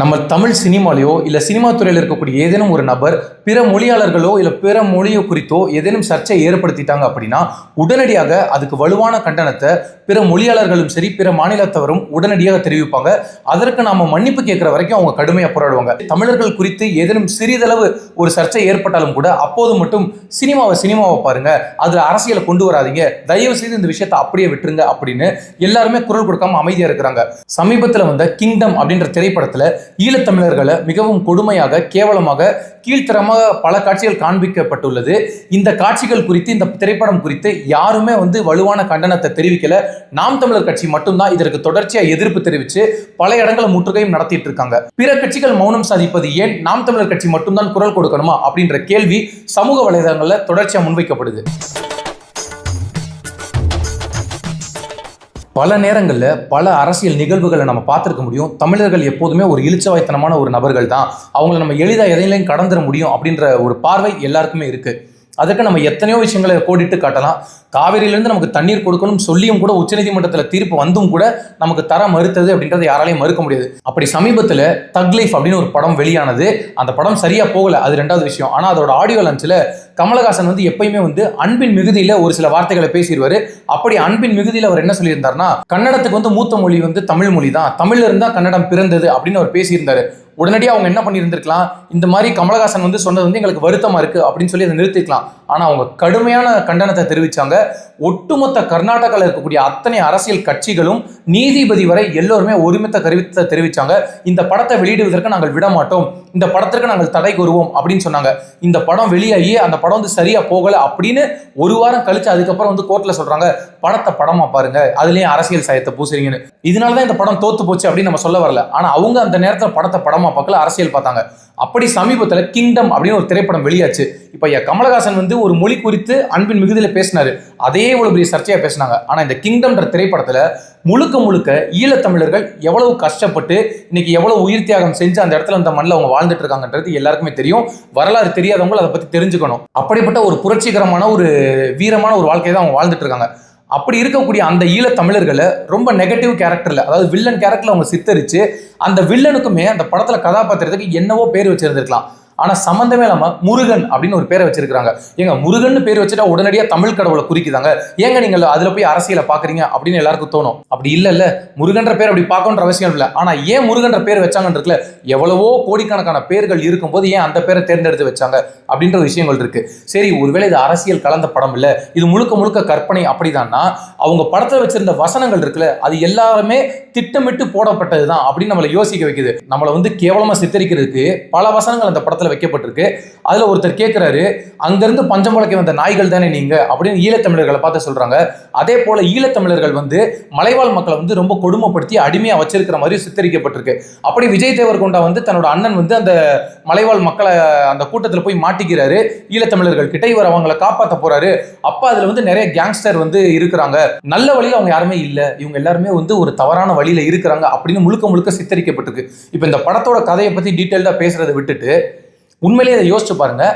நம்ம தமிழ் சினிமாலேயோ இல்லை சினிமா துறையில் இருக்கக்கூடிய ஏதேனும் ஒரு நபர் பிற மொழியாளர்களோ இல்லை பிற மொழியோ குறித்தோ ஏதேனும் சர்ச்சை ஏற்படுத்திட்டாங்க அப்படின்னா உடனடியாக அதுக்கு வலுவான கண்டனத்தை பிற மொழியாளர்களும் சரி பிற மாநிலத்தவரும் உடனடியாக தெரிவிப்பாங்க. அதற்கு நாம் மன்னிப்பு கேட்குற வரைக்கும் அவங்க கடுமையாக போராடுவாங்க. தமிழர்கள் குறித்து ஏதேனும் சிறிதளவு ஒரு சர்ச்சை ஏற்பட்டாலும் கூட அப்போது மட்டும் சினிமாவை சினிமாவை பாருங்க அதில் அரசியலை கொண்டு வராதீங்க தயவு செய்து இந்த விஷயத்தை அப்படியே விட்டுருங்க அப்படின்னு எல்லாருமே குரல் கொடுக்காம அமைதியாக இருக்கிறாங்க. சமீபத்தில் வந்த கிங்டம் அப்படின்ற திரைப்படத்தில் ஈழத்தமிழர்களை மிகவும் கொடுமையாக கேவலமாக கீழ்த்தரமாக பல காட்சிகள் காண்பிக்கப்பட்டுள்ளது. இந்த காட்சிகள் குறித்து இந்த திரைப்படம் குறித்து யாருமே வந்து வலுவான கண்டனத்தை தெரிவிக்கல. நாம் தமிழர் கட்சி மட்டும்தான் இதற்கு தொடர்ச்சியா எதிர்ப்பு தெரிவித்து பல இடங்களை முற்றுகையும் நடத்திட்டு இருக்காங்க. பிற கட்சிகள் மௌனம் சாதிப்பது ஏன்? நாம் தமிழர் கட்சி மட்டும்தான் குரல் கொடுக்கணுமா? அப்படின்ற கேள்வி சமூக வலைதளங்களில் தொடர்ச்சியா முன்வைக்கப்படுது. பல நேரங்களில் பல அரசியல் நிகழ்வுகளை நம்ம பார்த்துருக்க முடியும். தமிழர்கள் எப்போதுமே ஒரு இழிச்சவாய்த்தனமான ஒரு நபர்கள் தான். அவங்கள நம்ம எளிதாக எதையிலையும் கடந்துட முடியும் அப்படின்ற ஒரு பார்வை எல்லாருக்குமே இருக்குது அதுக்கு நம்ம எத்தனையோ விஷயங்களை கோடிட்டு காட்டலாம். காவிரியிலேருந்து நமக்கு தண்ணீர் கொடுக்கணும் சொல்லியும் கூட உச்சநீதிமன்றத்தில் தீர்ப்பு வந்தும் கூட நமக்கு தர மறுத்தது அப்படின்றத யாராலையும் மறுக்க முடியாது. அப்படி சமீபத்தில் தக் லைஃப் அப்படின்னு ஒரு படம் வெளியானது. அந்த படம் சரியாக போகலை அது ரெண்டாவது விஷயம். ஆனால் அதோட ஆடியோ லஞ்சில் கமலஹாசன் வந்து எப்பயுமே வந்து அன்பின் மிகுதியில் ஒரு சில வார்த்தைகளை பேசிடுவார். அப்படி அன்பின் மிகுதியில் அவர் என்ன சொல்லியிருந்தாருன்னா கன்னடத்துக்கு வந்து மூத்த மொழி வந்து தமிழ் மொழி தான் தமிழ்ல இருந்தா கன்னடம் பிறந்தது அப்படின்னு அவர் பேசியிருந்தாரு. உடனடியாக அவங்க என்ன பண்ணியிருந்திருக்கலாம் இந்த மாதிரி கமலஹாசன் வந்து சொன்னது வந்து எங்களுக்கு வருத்தமா இருக்கு அப்படின்னு சொல்லி அதை நிறுத்திக்கலாம். ஆனால் அவங்க கடுமையான கண்டனத்தை தெரிவிச்சாங்க. ஒட்டுமொத்த கர்நாடகாவில் இருக்கக்கூடிய அத்தனை அரசியல் கட்சிகளும் நீதிபதி வரை எல்லோருமே ஒருமித்த கருவித்தை தெரிவிச்சாங்க. இந்த படத்தை வெளியிடுவதற்கு நாங்கள் விட மாட்டோம். இந்த படத்திற்கு நாங்கள் தடை கூறுவோம் அப்படின்னு சொன்னாங்க. இந்த படம் வெளியாகி அந்த படம் வந்து சரியா போகல அப்படின்னு ஒரு வாரம் கழிச்சு அதுக்கப்புறம் வந்து கோர்ட்ல சொல்றாங்க. படத்தை படமா பாருங்க. அதுலயும் அரசியல் சாயத்தை பூசுறீங்கன்னு. இதனாலதான் இந்த படம் தோத்து போச்சு அப்படின்னு நம்ம சொல்ல வரல. ஆனா அவங்க அந்த நேரத்தில் படத்தை படமா பார்க்கல அரசியல் பார்த்தாங்க. அப்படி சமீபத்தில் கிங்டம் அப்படின்னு ஒரு திரைப்படம் வெளியாச்சு. இப்போ ஐயா கமலஹாசன் வந்து ஒரு மொழி குறித்து அன்பின் மிகுதியில் பேசினாரு. அதே இவ்வளவு பெரிய சர்ச்சையா பேசினாங்க. ஆனா இந்த கிங்டம்ன்ற திரைப்படத்துல முழுக்க முழுக்க ஈழத்தமிழர்கள் எவ்வளவு கஷ்டப்பட்டு இன்னைக்கு எவ்வளவு உயிர் தியாகம் செஞ்சு அந்த இடத்துல அந்த மண்ணில் அவங்க வாழ்ந்துட்டு இருக்காங்கன்றது எல்லாருக்குமே தெரியும். வரலாறு தெரியாதவங்களும் அதை பத்தி தெரிஞ்சுக்கணும். அப்படிப்பட்ட ஒரு புரட்சிகரமான ஒரு வீரமான ஒரு வாழ்க்கையை தான் அவங்க வாழ்ந்துட்டு இருக்காங்க. அப்படி இருக்கக்கூடிய அந்த ஈழத்தமிழர்களை ரொம்ப நெகட்டிவ் கேரக்டர்ல அதாவது வில்லன் கேரக்டர்ல அவங்க சித்தரிச்சு அந்த வில்லனுக்குமே அந்த படத்துல கதாபாத்திரத்துக்கு என்னவோ பேர் வச்சிருந்திருக்கலாம். ஆனால் சம்மந்தமே இல்லாமல் முருகன் அப்படின்னு ஒரு பேரை வச்சிருக்காங்க ஏங்க முருகன் பேர் வச்சுட்டா உடனடியாக தமிழ் கடவுளை குறிக்குதாங்க? ஏங்க நீங்கள் அதில் போய் அரசியலை பார்க்குறீங்க அப்படின்னு எல்லாருக்கும் தோணும். அப்படி இல்லை இல்லை முருகன்ற பேர் அப்படி பார்க்கணுன்ற அவசியம் இல்லை. ஆனால் ஏன் முருகன்ற பேர் வச்சாங்கன்னு இருக்குல்ல எவ்வளவோ கோடிக்கணக்கான பேர்கள் இருக்கும்போது ஏன் அந்த பேரை தேர்ந்தெடுத்து வச்சாங்க அப்படின்ற விஷயங்கள் இருக்கு. சரி ஒருவேளை இது அரசியல் கலந்த படம் இல்லை இது முழுக்க முழுக்க கற்பனை அப்படிதான்னா அவங்க படத்தில் வச்சிருந்த வசனங்கள் இருக்குல்ல அது எல்லாருமே திட்டமிட்டு போடப்பட்டது தான் அப்படின்னு நம்மளை யோசிக்க வைக்குது. நம்மளை வந்து கேவலமாக சித்தரிக்கிறதுக்கு பல வசனங்கள் அந்த படத்தில் வைக்கப்பட்டிருக்கு. அதுல ஒருத்தர் கேட்குறாரு அங்கிருந்து பஞ்சம் முளைக்க வந்த நாய்கள் தானே நீங்க? அப்படின்னு ஈழத்தமிழர்களை பார்த்து சொல்றாங்க. அதே போல ஈழத்தமிழர்கள் வந்து மலைவாழ் மக்களை வந்து ரொம்ப கொடுமைப்படுத்தி அடிமையாக வச்சிருக்கிற மாதிரி சித்தரிக்கப்பட்டிருக்கு. அப்படி விஜய் தேவர்கொண்டா வந்து தன்னோட அண்ணன் வந்து அந்த மலைவாழ் மக்களை அந்த கூட்டத்தில் போய் மாட்டிக்கிறாரு. ஈழத்தமிழர்கள் கிட்ட இவர் அவங்களை காப்பாற்ற போறாரு. அப்போ அதில் வந்து நிறைய கேங்ஸ்டர் வந்து இருக்கிறாங்க. நல்ல வழியில் அவங்க யாருமே இல்லை. இவங்க எல்லாருமே வந்து ஒரு தவறான வழியில் இருக்கிறாங்க அப்படின்னு முழுக்க முழுக்க சித்தரிக்கப்பட்டிருக்கு. இப்போ இந்த படத்தோட கதையை பற்றி டீட்டெயில்டாக பேசுறதை விட்டுட்டு உண்மையிலேயே அதை யோசிச்சு பாருங்க.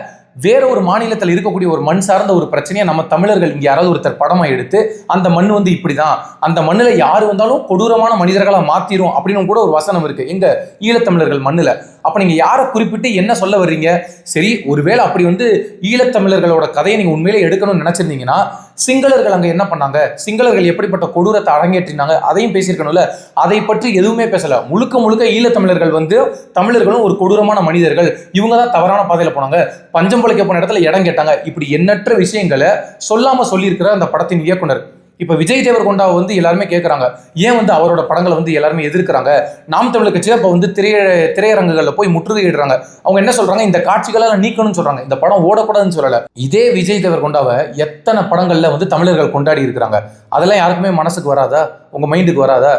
வேற ஒரு மாநிலத்தில் இருக்கக்கூடிய ஒரு மண் சார்ந்த ஒரு பிரச்சனையை நம்ம தமிழர்கள் இங்கே யாராவது ஒருத்தர் படமா எடுத்து அந்த மண் வந்து இப்படிதான். அந்த மண்ணில் யார் வந்தாலும் கொடூரமான மனிதர்களாக மாத்திரும் அப்படின்னு கூட ஒரு வசனம் இருக்கு. எங்க ஈழத்தமிழர்கள் மண்ணில். அப்போ நீங்க யாரை குறிப்பிட்டு என்ன சொல்ல வர்றீங்க? சரி ஒருவேளை அப்படி வந்து ஈழத்தமிழர்களோட கதையை நீங்க உண்மையிலே எடுக்கணும்னு நினைச்சிருந்தீங்கன்னா சிங்களர்கள் அங்க என்ன பண்ணாங்க? சிங்களர்கள் எப்படிப்பட்ட கொடூரத்தை அரங்கேற்றினாங்க? அதையும் பேசியிருக்கணும்ல. அதை பற்றி எதுவுமே பேசல. முழுக்க முழுக்க ஈழத்தமிழர்கள் வந்து தமிழர்களும் ஒரு கொடூரமான மனிதர்கள். இவங்க தான் தவறான பாதையில போனாங்க. பஞ்சம் பிழைக்க போன இடத்துல இடம் கேட்டாங்க. இப்படி எண்ணற்ற விஷயங்களை சொல்லாம சொல்லியிருக்கிற அந்த படத்தின் இயக்குனர் இப்போ விஜய் தேவர்கொண்டா வந்து எல்லாருமே கேட்குறாங்க ஏன் வந்து அவரோட படங்களை வந்து எல்லாருமே எதிர்க்கிறாங்க? நாம் தமிழ் கட்சியில இப்போ வந்து திரைய திரையரங்குகளில் போய் முற்றுகையிடுறாங்க. அவங்க என்ன சொல்கிறாங்க இந்த காட்சிகளெல்லாம் நீக்கணும்னு சொல்கிறாங்க இந்த படம் ஓடக்கூடாதுன்னு சொல்லலை. இதே விஜய் தேவர்கொண்டாவை எத்தனை படங்களில் வந்து தமிழர்கள் கொண்டாடி இருக்கிறாங்க? அதெல்லாம் யாருக்குமே மனசுக்கு வராதா? உங்கள் மைண்டுக்கு வராதா?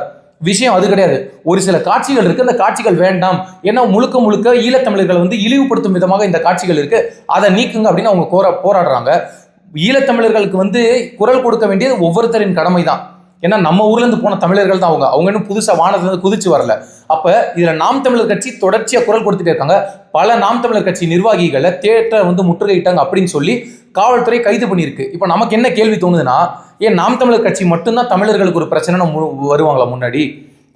விஷயம் அது கிடையாது. ஒரு சில காட்சிகள் இருக்குது அந்த காட்சிகள் வேண்டாம். ஏன்னா முழுக்க முழுக்க ஈழத்தமிழர்கள் வந்து இழிவுபடுத்தும் விதமாக இந்த காட்சிகள் இருக்குது அதை நீக்குங்க அப்படின்னு அவங்க கோர போராடுறாங்க. ஈழத்தமிழர்களுக்கு வந்து குரல் கொடுக்க வேண்டியது ஒவ்வொருத்தரின் கடமை தான் ஏன்னா நம்ம ஊர்லேருந்து போன தமிழர்கள் தான் அவங்க. அவங்க இன்னும் புதுசாக வானத்துலேருந்து குதிச்சு வரல. அப்போ இதில் நாம் தமிழர் கட்சி தொடர்ச்சியாக குரல் கொடுத்துட்டே இருக்காங்க. பல நாம் தமிழர் கட்சி நிர்வாகிகளை தேட்டரை வந்து முற்றுகையிட்டாங்க அப்படின்னு சொல்லி காவல்துறை கைது பண்ணியிருக்கு. இப்போ நமக்கு என்ன கேள்வி தோணுதுன்னா ஏன் நாம் தமிழர் கட்சி மட்டும்தான் தமிழர்களுக்கு ஒரு பிரச்சனை வருவாங்களா முன்னாடி?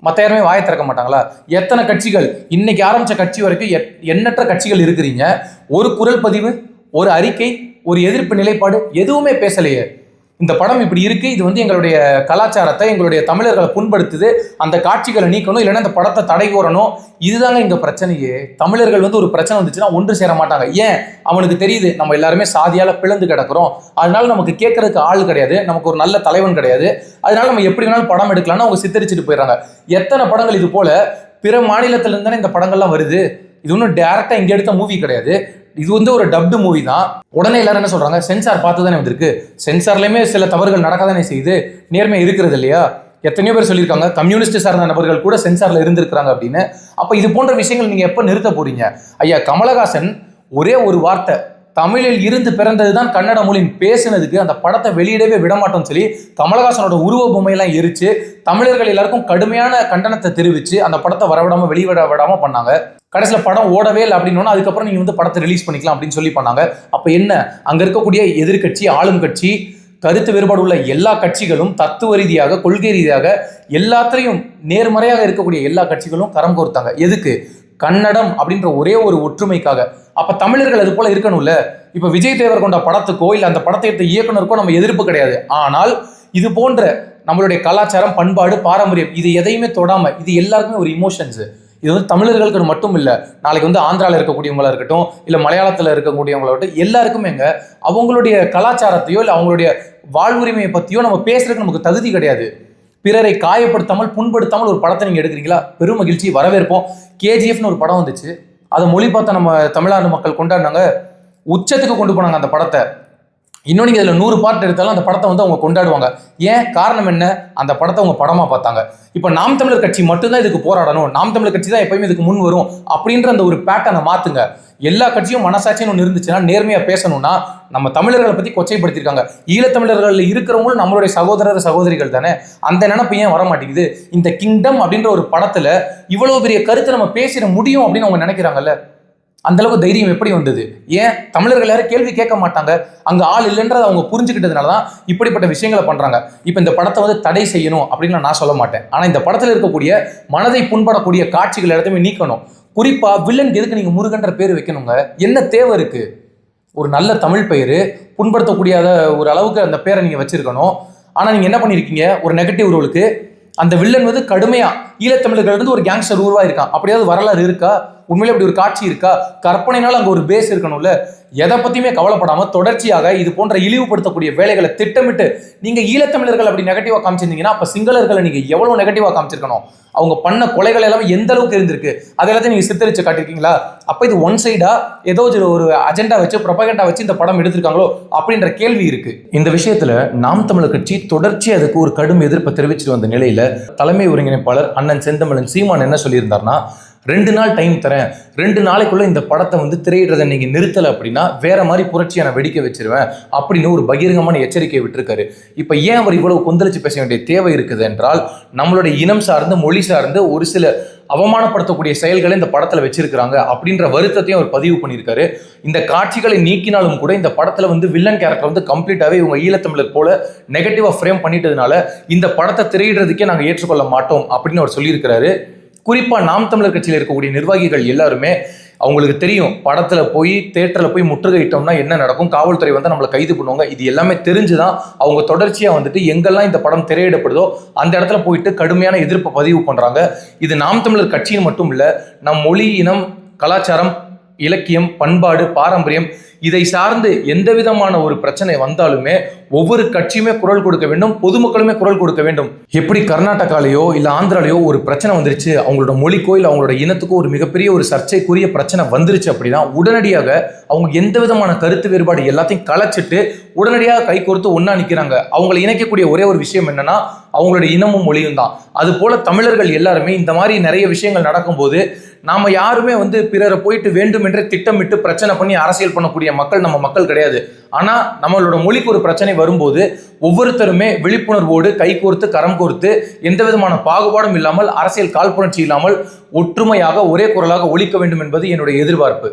மற்ற யாருமே வாயை திறக்க மாட்டாங்களா? எத்தனை கட்சிகள் இன்னைக்கு ஆரம்பிச்ச கட்சி வரைக்கும் எண்ணற்ற கட்சிகள் இருக்கிறீங்க. ஒரு குரல் பதிவு ஒரு அறிக்கை ஒரு எதிர்ப்பு நிலைப்பாடு எதுவுமே பேசலையே. இந்த படம் இப்படி இருக்கு இது வந்து எங்களுடைய கலாச்சாரத்தை எங்களுடைய தமிழர்களை புண்படுத்துது அந்த காட்சிகளை நீக்கணும் இல்லைன்னா இந்த படத்தை தடை கூறணும் இதுதாங்க இங்க பிரச்சனையே. தமிழர்கள் வந்து ஒரு பிரச்சனை வந்துச்சுன்னா ஒன்று சேர மாட்டாங்க. ஏன்? அவனுக்கு தெரியுது நம்ம எல்லாருமே சாதியால பிளந்து கிடக்குறோம். அதனால நமக்கு கேட்கறதுக்கு ஆள் கிடையாது நமக்கு ஒரு நல்ல தலைவன் கிடையாது. அதனால நம்ம எப்படி வேணாலும் படம் எடுக்கலாம்னு அவங்க சித்தரிச்சுட்டு போயிடுறாங்க. எத்தனை படங்கள் இது போல பிற மாநிலத்திலிருந்து தானே இந்த படங்கள்லாம் வருது. இது ஒன்றும் டேரெக்டாக இங்கே எடுத்த மூவி கிடையாது. இது வந்து ஒரு டப்டு மூவி தான். உடனே எல்லாரும் என்ன சொல்றாங்க? சென்சார் பார்த்து தானே வந்திருக்கு சென்சார்லயுமே சில தவறுகள் நடக்க தானே செய்யுது. நேர்மை இருக்கிறது இல்லையா? எத்தனையோ பேர் சொல்லியிருக்காங்க. கம்யூனிஸ்ட் சார்ந்த நபர்கள் கூட சென்சாரில் இருந்திருக்கிறாங்க அப்படின்னு. அப்போ இது போன்ற விஷயங்கள் நீங்கள் எப்போ நிறுத்த போறீங்க? ஐயா கமலஹாசன் ஒரே ஒரு வார்த்தை தமிழில் இருந்து பிறந்தது தான் கன்னட மொழியின் பேசினதுக்கு அந்த படத்தை வெளியிடவே விட மாட்டோம்னு சொல்லி கமலஹாசனோட உருவ பொம்மையெல்லாம் எரிச்சு தமிழர்கள் எல்லாருக்கும் கடுமையான கண்டனத்தை தெரிவிச்சு அந்த படத்தை வரவிடாம வெளியிட விடாம பண்ணாங்க. கடைசியில் படம் ஓடவே இல்லை அப்படின்னா அதுக்கப்புறம் நீங்க வந்து படத்தை ரிலீஸ் பண்ணிக்கலாம் அப்படின்னு சொல்லி பண்ணாங்க. அப்போ என்ன? அங்க இருக்கக்கூடிய எதிர்க்கட்சி ஆளும் கட்சி கருத்து வேறுபாடு உள்ள எல்லா கட்சிகளும் தத்துவ ரீதியாக கொள்கை ரீதியாக எல்லாத்திலையும் நேர்மறையாக இருக்கக்கூடிய எல்லா கட்சிகளும் கரம் கோர்த்தாங்க. எதுக்கு? கன்னடம் அப்படின்ற ஒரே ஒரு ஒற்றுமைக்காக. அப்போ தமிழர்கள் அது போல இருக்கணும்ல? இப்போ விஜய் தேவர் கொண்ட படத்துக்கோ இல்லை அந்த படத்தை எடுத்த இயக்குனருக்கோ நம்ம எதிர்ப்பு கிடையாது. ஆனால் இது போன்ற நம்மளுடைய கலாச்சாரம் பண்பாடு பாரம்பரியம் இது எதையுமே தொடாமல் இது எல்லாருக்குமே ஒரு இமோஷன்ஸ் இது வந்து தமிழர்களுக்கு மட்டும் இல்லை நாளைக்கு வந்து ஆந்திராவில் இருக்கக்கூடியவங்களா இருக்கட்டும் இல்லை மலையாளத்தில் இருக்கக்கூடியவங்களா இருக்கட்டும் எல்லாருக்குமேங்க அவங்களுடைய கலாச்சாரத்தையோ இல்லை அவங்களுடைய வாழ்வுரிமையை பற்றியோ நம்ம பேசுறதுக்கு நமக்கு தகுதி கிடையாது. பிறரை காயப்படுத்தாமல் புண்படுத்தாமல் ஒரு படத்தை நீங்கள் எடுக்கிறீங்களா? பெரும் மகிழ்ச்சி. வரவேற்போம். கேஜிஎஃப்னு ஒரு படம் வந்துச்சு. அதை மொழி பார்த்த நம்ம தமிழ்நாடு மக்கள் கொண்டாடினாங்க. உச்சத்துக்கு கொண்டு போனாங்க அந்த படத்தை. இன்னும் நீங்கள் இதில் நூறு பார்ட் எடுத்தாலும் அந்த படத்தை வந்து அவங்க கொண்டாடுவாங்க. ஏன்? காரணம் என்ன? அந்த படத்தை அவங்க படமாக பார்த்தாங்க. இப்போ நாம் தமிழர் கட்சி மட்டும்தான் இதுக்கு போராடணும். நாம் தமிழர் கட்சி தான் எப்பயுமே இதுக்கு முன் வரும் அப்படின்ற அந்த ஒரு பேட்டர்னை மாற்றுங்க எல்லா கட்சியும் மனசாட்சின்னு ஒன்று இருந்துச்சுன்னா நேர்மையாக பேசணும்னா நம்ம தமிழர்களை பற்றி கொச்சைப்படுத்தியிருக்காங்க. ஈழத்தமிழர்களில் இருக்கிறவங்களும் நம்மளுடைய சகோதரர் சகோதரிகள் தானே? அந்த நினப்பு ஏன் வர மாட்டேங்குது இந்த கிங்டம் அப்படின்ற ஒரு படத்தில் இவ்வளோ பெரிய கருத்தை நம்ம பேசிட முடியும் அப்படின்னு அவங்க நினைக்கிறாங்கல்ல? அந்தளவுக்கு தைரியம் எப்படி வந்தது? ஏன் தமிழர்கள் யாரும் கேள்வி கேட்க மாட்டாங்க? அங்கே ஆள் இல்லைன்றதை அவங்க புரிஞ்சுக்கிட்டதுனால தான் இப்படிப்பட்ட விஷயங்களை பண்ணுறாங்க இப்போ இந்த படத்தை வந்து தடை செய்யணும் அப்படின்னு நான் சொல்ல மாட்டேன். ஆனால் இந்த படத்தில் இருக்கக்கூடிய மனதை புண்படக்கூடிய காட்சிகள் எல்லாத்தையுமே நீக்கணும். குறிப்பாக வில்லனுக்கு எதுக்கு நீங்கள் முருகன்ற பேர் வைக்கணுங்க? என்ன தேவை இருக்குது ஒரு நல்ல தமிழ் பெயர் புண்படுத்தக்கூடியாத ஒரு அளவுக்கு அந்த பேரை நீங்கள் வச்சுருக்கணும். ஆனால் நீங்கள் என்ன பண்ணியிருக்கீங்க ஒரு நெகட்டிவ் ரோலுக்கு அந்த வில்லன் வந்து கடுமையா ஈழத்தமிழர்கள் இருந்து ஒரு கேங்ஸ்டர் உருவாயிருக்கான் அப்படியாவது வரலாறு இருக்கா? உண்மையிலே அப்படி ஒரு காட்சி இருக்கா? கற்பனைனால அங்க ஒரு பேஸ் இருக்கணும்ல? எதை பத்தியுமே கவலைப்படாம தொடர்ச்சியாக இது போன்ற இழிவுபடுத்தக்கூடிய வேலைகளை திட்டமிட்டு நீங்க ஈழத்தமிழர்கள் அப்படி நெகட்டிவா காமிச்சிருந்தீங்கன்னா அப்ப சிங்களர்களை நீங்க எவ்வளவு நெகட்டிவா காமிச்சிருக்கணும்? அவங்க பண்ண கொலைகள் எல்லாமே எந்த அளவுக்கு இருந்திருக்கு? அது எல்லாத்தையும் நீங்க சித்தரிச்சு காட்டியிருக்கீங்களா? அப்ப இது ஒன் சைடா ஏதோ ஒரு- ஒரு அஜெண்டா வச்சு ப்ரொபகண்டா வச்சு இந்த படம் எடுத்திருக்காங்களோ அப்படின்ற கேள்வி இருக்கு. இந்த விஷயத்துல நாம் தமிழர் கட்சி தொடர்ச்சி அதுக்கு ஒரு கடும் எதிர்ப்பை தெரிவிச்சுட்டு வந்த நிலையில தலைமை ஒருங்கிணைப்பாளர் அண்ணன் செந்தமிழன் சீமான் என்ன சொல்லியிருந்தாருன்னா ரெண்டு நாள் டைம் தரேன். ரெண்டு நாளைக்குள்ள இந்த படத்தை வந்து திரையிடுறதை நீங்க நிறுத்தலை அப்படின்னா வேற மாதிரி புரட்சியை நான் வெடிக்க வச்சிருவேன் அப்படின்னு ஒரு பகிரங்கமான எச்சரிக்கை விட்டிருக்காரு. இப்ப ஏன் அவர் இவ்வளவு கொந்தளிச்சு பேச வேண்டிய தேவை இருக்குது என்றால் நம்மளுடைய இனம் சார்ந்து மொழி சார்ந்து ஒரு சில அவமானப்படுத்தக்கூடிய செயல்களை இந்த படத்தில் வச்சிருக்கிறாங்க அப்படின்ற வருத்தத்தையும் அவர் பதிவு பண்ணியிருக்காரு. இந்த காட்சிகளை நீக்கினாலும் கூட இந்த படத்தில் வந்து வில்லன் கேரக்டர் வந்து கம்ப்ளீட்டாகவே இவங்க ஈழத்தமிழர் போல நெகட்டிவாக ஃப்ரேம் பண்ணிட்டதுனால இந்த படத்தை திரையிடுறதுக்கே நாங்கள் ஏற்றுக்கொள்ள மாட்டோம் அப்படின்னு அவர் சொல்லியிருக்கிறாரு. குறிப்பா நாம் தமிழர் கட்சியில் இருக்கக்கூடிய நிர்வாகிகள் எல்லாருமே அவங்களுக்கு தெரியும் படத்துல போய் தேட்டரில் போய் முற்றுகையிட்டோம்னா என்ன நடக்கும்? காவல்துறை வந்து நம்மளை கைது பண்ணுவாங்க. இது எல்லாமே தெரிஞ்சுதான் அவங்க தொடர்ச்சியா வந்துட்டு எங்கெல்லாம் இந்த படம் திரையிடப்படுதோ அந்த இடத்துல போயிட்டு கடுமையான எதிர்ப்பை பதிவு பண்றாங்க. இது நாம் தமிழர் கட்சின்னு மட்டும் இல்ல நம் மொழி இனம் கலாச்சாரம் இலக்கியம் பண்பாடு பாரம்பரியம் இதை சார்ந்து எந்த விதமான ஒரு பிரச்சனை வந்தாலுமே ஒவ்வொரு கட்சியுமே குரல் கொடுக்க வேண்டும் பொதுமக்களுமே குரல் கொடுக்க வேண்டும். எப்படி கர்நாடகாலேயோ இல்லை ஆந்திராலேயோ ஒரு பிரச்சனை வந்துருச்சு அவங்களோட மொழிக்கோ இல்லை அவங்களோட இனத்துக்கோ ஒரு மிகப்பெரிய ஒரு சர்ச்சைக்குரிய பிரச்சனை வந்துருச்சு அப்படின்னா உடனடியாக அவங்க எந்த விதமான கருத்து வேறுபாடு எல்லாத்தையும் கலைச்சிட்டு உடனடியாக கை கோர்த்து ஒன்றா நிற்கிறாங்க அவங்களை இணைக்கக்கூடிய ஒரே ஒரு விஷயம் என்னன்னா அவங்களோட இனமும் மொழியும் தான். அது போல தமிழர்கள் எல்லாருமே இந்த மாதிரி நிறைய விஷயங்கள் நடக்கும்போது நாம யாருமே வந்து பிறரை போயிட்டு வேண்டுமென்றே திட்டமிட்டு பிரச்சனை பண்ணி அரசியல் பண்ணக்கூடிய மக்கள் நம்ம மக்கள் கிடையாது. ஆனா நம்மளோட மொழிக்கு ஒரு பிரச்சனை வரும்போது ஒவ்வொருத்தருமே விழிப்புணர்வோடு கைகோர்த்து கரம் கோர்த்து எந்த விதமான பாகுபாடும் இல்லாமல் அரசியல் காழ்ப்புணர்ச்சி இல்லாமல் ஒற்றுமையாக ஒரே குரலாக ஒழிக்க வேண்டும் என்பது என்னுடைய எதிர்பார்ப்பு.